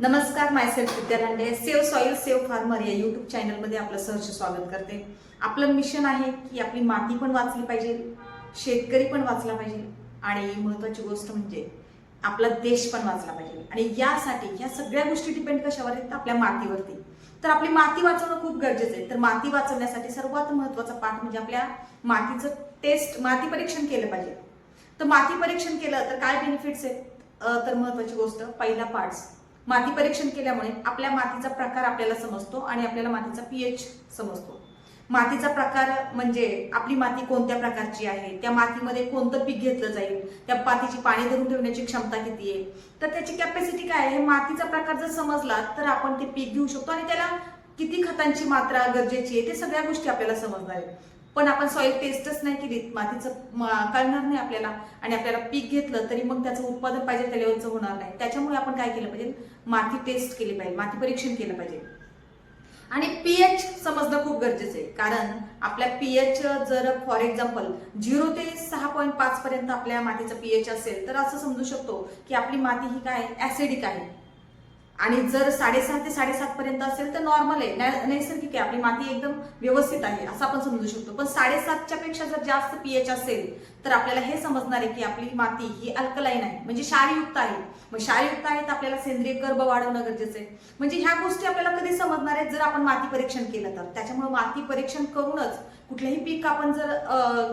नमस्कार myself Vidya Rande save save soil save farmer या YouTube चॅनलमध्ये आपलं सहर्ष स्वागत करते. आपलं मिशन आहे की आपली माती पण वाचली पाहिजे शेतकरी पण वाचला पाहिजे आणि महत्वाची गोष्ट म्हणजे आपला देश पण वाचला पाहिजे. आणि यासाठी ह्या सगळ्या गोष्टी डिपेंड कशावर आहेत? आपल्या मातीवरती. तर आपली माती वाचवणं खूप गरजेचं आहे. तर माती वाचवण्यासाठी सर्वात महत्त्वाचा पाठ म्हणजे आपल्या मातीचं टेस्ट माती परीक्षण केलं पाहिजे. तर माती परीक्षण केलं तर काय बेनिफिट्स आहेत? तर महत्वाची गोष्ट पहिला पार्ट्स माती परीक्षण केल्यामुळे आपल्या मातीचा प्रकार आपल्याला समजतो आणि आपल्याला मातीचा पीएच समजतो. मातीचा प्रकार म्हणजे आपली माती कोणत्या प्रकारची आहे? त्या मातीमध्ये कोणतं पीक घेतलं जाईल? त्या मातीची पाणी धरून ठेवण्याची क्षमता किती आहे? तर त्याची कॅपॅसिटी काय आहे? मातीचा प्रकार जर समजला तर आपण ते पीक घेऊ शकतो आणि त्याला किती खतांची मात्रा गरजेची आहे? ते सगळ्या गोष्टी आपल्याला समजणार आहे पण आपण सॉईल टेस्टच नाही केली मातीचं कळणार नाही आपल्याला. आणि आपल्याला पीक घेतलं तरी मग त्याचं उत्पादन पाहिजे त्या लेवलचं होणार नाही. त्याच्यामुळे आपण काय केलं पाहिजे? माती टेस्ट केली पाहिजे माती परीक्षण केलं पाहिजे. आणि पीएच समजणं खूप गरजेचं आहे. कारण आपल्या पीएच जर फॉर एक्झाम्पल झिरो ते सहा पॉईंट पाच पर्यंत आपल्या मातीचं पीएच असेल तर असं समजू शकतो की आपली माती ही काय ऍसिडिक आहे. आणि जर साडेसहा ते साडेसात पर्यंत असेल तर नॉर्मल आहे. नैसर्गिक आहे. आपली माती एकदम व्यवस्थित आहे असं आपण समजू शकतो. पण साडेसातच्या पेक्षा जर जास्त पीएच असेल तर आपल्याला हे समजणार आहे की आपली माती ही अल्कलाईन आहे. म्हणजे क्षारयुक्त आहे. मग क्षारयुक्त आहे तर आपल्याला सेंद्रिय गर्भ वाढवणं गरजेचं आहे. म्हणजे ह्या गोष्टी आपल्याला कधी समजणार आहेत जर आपण माती परीक्षण केलं तर. त्याच्यामुळे माती परीक्षण करूनच कुठलंही पीक आपण जर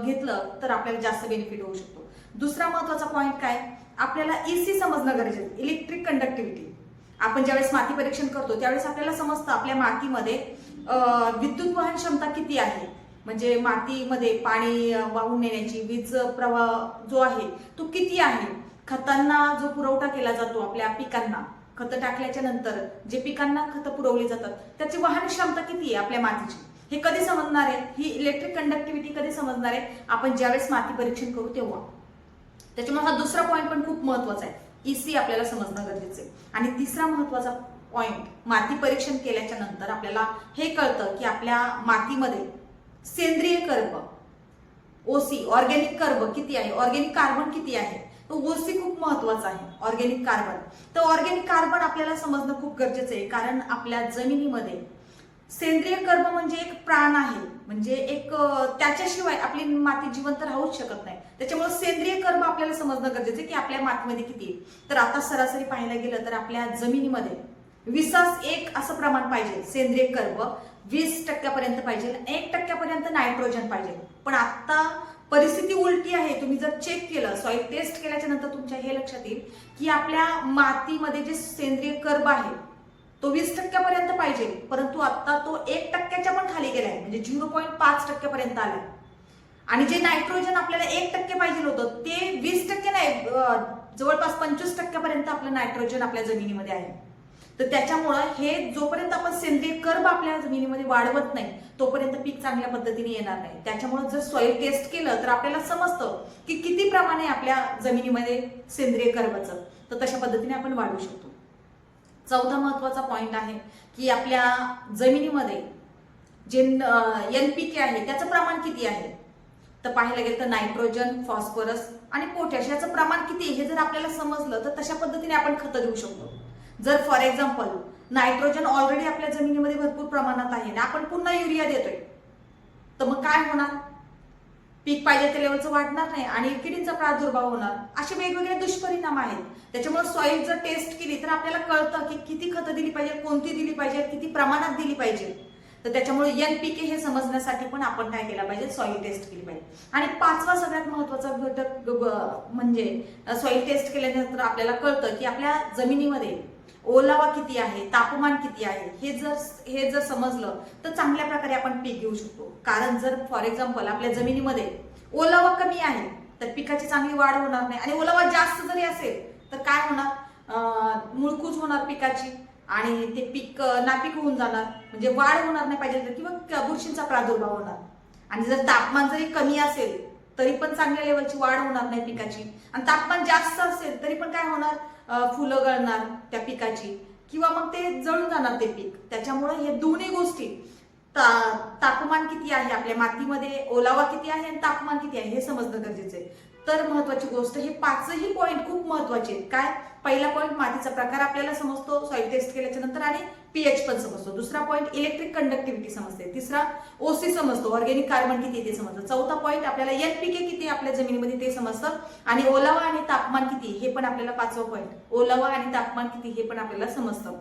घेतलं तर आपल्याला जास्त बेनिफिट होऊ शकतो. दुसरा महत्त्वाचा पॉईंट काय? आपल्याला ईसी समजणं गरजेचं आहे. इलेक्ट्रिक कंडक्टिव्हिटी आपण ज्यावेळेस माती परीक्षण करतो त्यावेळेस आपल्याला समजतं आपल्या मातीमध्ये विद्युत वाहन क्षमता किती आहे. म्हणजे मातीमध्ये पाणी वाहून नेण्याची वीज प्रवाह जो आहे तो किती आहे. खतांना जो पुरवठा केला जातो आपल्या पिकांना खतं टाकल्याच्या नंतर जे पिकांना खतं पुरवली जातात त्याची वाहन क्षमता किती आहे आपल्या मातीची? हे कधी समजणार आहे? ही इलेक्ट्रिक कंडक्टिव्हिटी कधी समजणार आहे? आपण ज्यावेळेस माती परीक्षण करू तेव्हा. त्याच्यामुळे हा दुसरा पॉईंट पण खूप महत्त्वाचा आहे. ईसी आपल्याला समजणं गरजेचं आहे. आणि तिसरा महत्त्वाचा पॉईंट माती परीक्षण केल्याच्यानंतर आपल्याला हे कळतं की आपल्या मातीमध्ये सेंद्रिय कर्ब ओसी ऑर्गॅनिक कर्ब किती आहे? ऑर्गॅनिक कार्बन किती आहे? तो ओसी खूप महत्त्वाचा आहे ऑर्गॅनिक कार्बन तर ऑर्गॅनिक कार्बन आपल्याला समजणं खूप गरजेचं आहे कारण आपल्या जमिनीमध्ये सेंद्रिय कर्म म्हणजे एक प्राण आहे. म्हणजे एक त्याच्याशिवाय आपली माती जिवंत राहूच शकत नाही. त्याच्यामुळे सेंद्रिय कर्म आपल्याला समजणं गरजेचं आहे की आपल्या मातीमध्ये किती आहे. तर आता सरासरी पाहायला गेलं तर आपल्या जमिनीमध्ये विसास एक असं प्रमाण पाहिजे. सेंद्रिय कर्म वीस टक्क्यापर्यंत पाहिजे एक टक्क्यापर्यंत नायट्रोजन पाहिजे. पण आता परिस्थिती उलटी आहे. तुम्ही जर चेक केलं सॉईल टेस्ट केल्याच्यानंतर तुमच्या हे लक्षात येईल की आपल्या मातीमध्ये जे सेंद्रिय कर्ब आहे तो वीस टक्क्यापर्यंत पाहिजे. परंतु आता तो एक टक्क्याच्या पण खाली गेलाय. म्हणजे झिरो पॉईंट पाच टक्क्यापर्यंत आलाय. आणि जे नायट्रोजन आपल्याला एक टक्के पाहिजे होतं ते वीस टक्के नाही जवळपास पंचवीस टक्क्यापर्यंत आपलं नायट्रोजन आपल्या जमिनीमध्ये आहे. तर त्याच्यामुळं हे जोपर्यंत आपण सेंद्रिय कर्ब आपल्या जमिनीमध्ये वाढवत नाही तोपर्यंत पीक चांगल्या पद्धतीने येणार नाही. त्याच्यामुळं जर सॉईल टेस्ट केलं तर आपल्याला समजतं की किती प्रमाणे आपल्या जमिनीमध्ये सेंद्रिय कर्बाचं. तर तशा पद्धतीने आपण वाढवू शकतो. चौथा महत्त्वाचा पॉईंट आहे की आपल्या जमिनीमध्ये जे एन पी के आहे त्याचं प्रमाण किती आहे? तर पाहायला गेलं तर नायट्रोजन फॉस्फरस आणि पोटॅश याचं प्रमाण किती आहे? हे जर आपल्याला समजलं तर तशा पद्धतीने आपण खतं देऊ शकतो. जर फॉर एक्झाम्पल नायट्रोजन ऑलरेडी आपल्या जमिनीमध्ये भरपूर प्रमाणात आहे आणि आपण पुन्हा युरिया देतोय तर मग काय होणार? पीक पाहिजे त्या लेवलचं वाढणार नाही आणि किडींचा प्रादुर्भाव होणार. असे वेगवेगळे दुष्परिणाम आहेत. त्याच्यामुळे सॉईल जर टेस्ट केली तर आपल्याला कळतं की किती खतं दिली पाहिजे कोणती दिली पाहिजे किती प्रमाणात दिली पाहिजे तर त्याच्यामुळे एन पी के हे समजण्यासाठी पण आपण काय केलं पाहिजे? सॉईल टेस्ट केली पाहिजे. आणि पाचवा सगळ्यात महत्त्वाचा घटक म्हणजे सॉईल टेस्ट केल्यानंतर आपल्याला कळतं की आपल्या जमिनीमध्ये ओलावा किती आहे तापमान किती आहे हे जर हे जर समजलं तर चांगल्या प्रकारे आपण पीक घेऊ शकतो. कारण जर फॉर एक्झाम्पल आपल्या जमिनीमध्ये ओलावा कमी आहे तर पिकाची चांगली वाढ होणार नाही. आणि ओलावा जास्त जरी असेल तर काय होणार? अं, मुळकूज होणार पिकाची आणि ते पीक नापीक होऊन जाणार. म्हणजे वाढ होणार नाही पाहिजे तर किंवा बुरशींचा प्रादुर्भाव होणार. आणि जर तापमान जरी कमी असेल तरी पण चांगल्या लेवलची वाढ होणार नाही पिकाची. आणि तापमान जास्त असेल तरी पण काय होणार? फुलं गळणार त्या पिकाची. किंवा मग ते जळून जाणार ते पीक. त्याच्यामुळे हे दोन्ही गोष्टी ता- तापमान किती आहे आपल्या मातीमध्ये? ओलावा किती आहे आणि तापमान किती आहे? हे समजणं गरजेचं आहे. तर महत्वाची गोष्ट हे पाचही पॉईंट खूप महत्त्वाचे आहेत. काय? पहिला पॉईंट मातीचा प्रकार आपल्याला समजतो सॉइल टेस्ट केल्याच्यानंतर आणि पीएच पण समजतो. दुसरा पॉईंट इलेक्ट्रिक कंडक्टिव्हिटी समजते. तिसरा ओसी समजतो. ऑर्गेनिक कार्बन किती ते समजतं. चौथा पॉईंट आपल्याला एनपीके किती आपल्या जमिनीमध्ये ते समजतं. आणि ओलावा आणि तापमान किती हे पण आपल्याला पाचवा पॉईंट ओलावा आणि तापमान किती हे पण आपल्याला समजतं.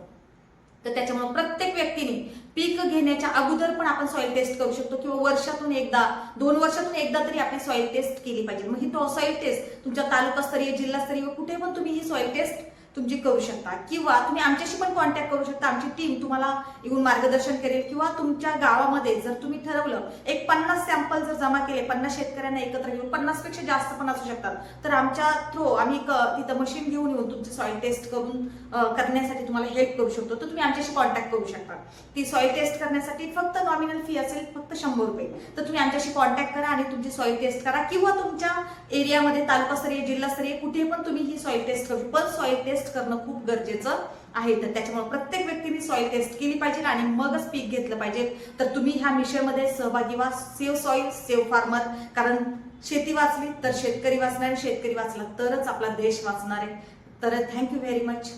तर त्याच्यामुळे प्रत्येक व्यक्तीने पीक घेण्याच्या अगोदर पण आपण सॉइल टेस्ट करू शकतो किंवा वर्षातून एकदा दोन वर्षातून एकदा तरी आपली सॉइल टेस्ट केली पाहिजे. मग ही तो सॉइल टेस्ट तुमच्या तालुकास्तरीय जिल्हास्तरीय कुठे पण तुम्ही ही सॉइल टेस्ट तुमची करू शकता. किंवा तुम्ही आमच्याशी पण कॉन्टॅक्ट करू शकता. आमची टीम तुम्हाला येऊन मार्गदर्शन करेल. किंवा तुमच्या गावामध्ये जर तुम्ही ठरवलं एक पन्नास सॅम्पल जर जमा केले पन्नास शेतकऱ्यांना एकत्र घेऊन पन्नासपेक्षा जास्त पण असू शकतात. तर आमच्या थ्रू आम्ही क- तिथं मशीन घेऊन येऊन तुमची सॉइल टेस्ट करून करण्यासाठी तुम्हाला हेल्प करू शकतो. तर तुम्ही आमच्याशी कॉन्टॅक्ट करू शकता. ती सॉइल टेस्ट करण्यासाठी फक्त नॉमिनल फी असेल फक्त शंभर रुपये. तर तुम्ही आमच्याशी कॉन्टॅक्ट करा आणि तुमची सॉइल टेस्ट करा. किंवा तुमच्या एरियामध्ये तालुकास्तरीय जिल्हास्तरीय कुठे पण तुम्ही ही सॉइल टेस्ट करू. पण सॉइल टेस्ट टेस्ट करणं खूप गरजेचं आहे. तर त्याच्यामुळे प्रत्येक व्यक्तीने सॉईल टेस्ट केली पाहिजे आणि मगच पीक घेतलं पाहिजे. तर तुम्ही ह्या मिशनमध्ये सहभागी व्हा. सेव्ह सॉईल सेव्ह फार्मर कारण शेती वाचली तर शेतकरी वाचणार शेतकरी वाचला तरच आपला देश वाचणार आहे. तर थँक्यू व्हेरी मच